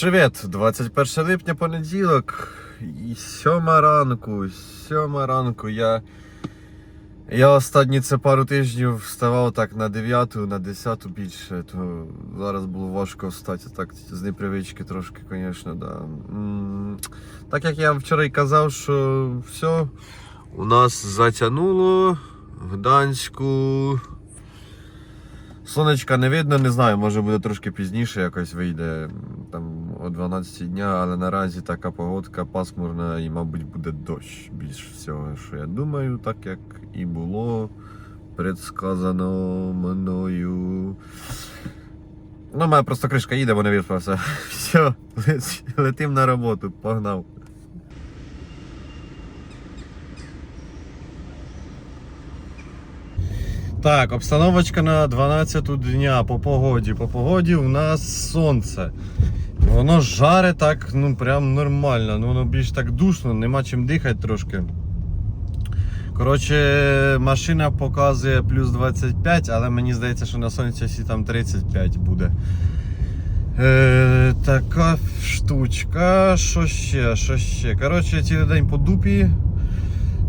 Привіт! 21 липня понеділок. І сьома ранку. Сьома ранку. Я. Я останні це пару тижнів вставав так на 9, на 10 більше, то зараз було важко встати так з непривички трошки, звісно, да. Так як я вчора й казав, що все, у нас затягнуло Гданську. Сонечка не видно, не знаю, може буде трошки пізніше, якось вийде там о 12 дня, але наразі така погодка пасмурна і, мабуть, буде дощ. Більш всього, що я думаю, так як і було предсказано мною. Ну, мене просто кришка їде, бо не виспався. Все, летим на роботу, погнав. Так, обстановочка на 12 дня по погоді. По погоді у нас сонце. Воно жаре так, ну прям нормально. Ну воно більш так душно, нема чим дихати трошки. Коротше, машина показує плюс 25, але мені здається, що на сонці там 35 буде. Е, така штучка. Що ще? Що ще? Коротше, цілий день по дупі.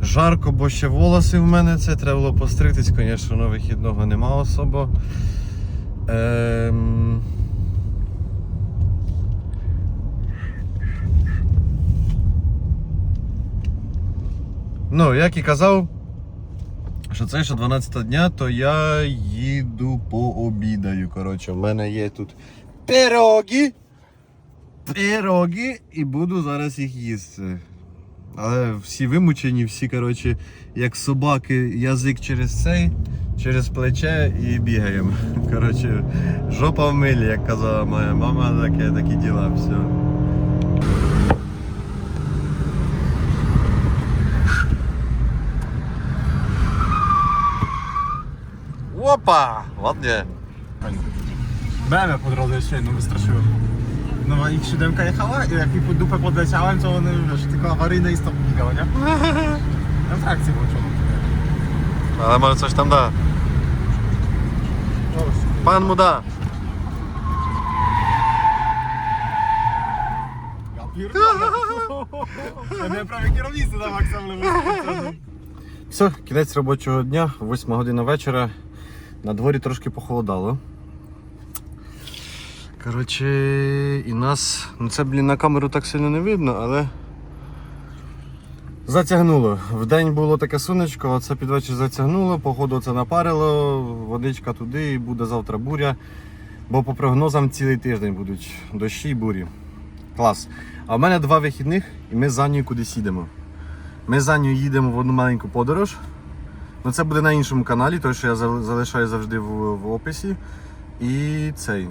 Жарко, бо ще волоси в мене це треба було постригтись, звісно, на вихідного нема особо. Ем... Ну, як і казав, що це ще 12 дня, то я їду пообідаю. Коротше, в мене є тут пироги. Пироги і буду зараз їх їсти. Але всі вимучені, всі, коротше, як собаки, язик через цей, через плече і бігаємо. Коротше, жопа в милі, як казала моя мама, таке, такі діла, все. Опа! BMW po drodze się no wystraszyłem. No ich siódemka jechała i jak mi pod dupę podleciałem, to one wiesz, tylko awaryjne i stop migało, nie? Ja w trakcji włączoną. Ale może coś tam da. Pan mu da. Ja pierdolę. Ja miałem prawie kierownicę na maksa w stronę. Все, кінець робочого дня, 8 година вечора. На дворі трошки похолодало. Коротше, і нас. Ну це, блін, на камеру так сильно не видно, але. Затягнуло. Вдень було таке сонечко, а це під вечір затягнуло, походу це напарило, водичка туди і буде завтра буря. Бо по прогнозам цілий тиждень будуть дощі і бурі. Клас. А в мене два вихідних і ми за Анею кудись їдемо. Ми з Анею їдемо в одну маленьку подорож. Ну це буде на іншому каналі, той, що я залишаю завжди в, в описі. І цей.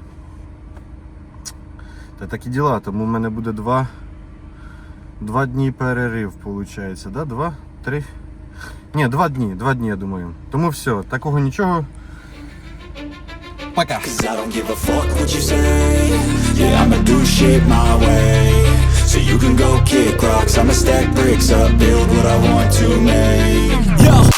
Та такі діла, тому в мене буде два, два дні перерив, виходить. Да? Два? Три? Ні, два дні, два дні, я думаю. Тому все, такого нічого. Пока. So you can go kick rocks I'ma stack bricks up, build what I want to make Yo,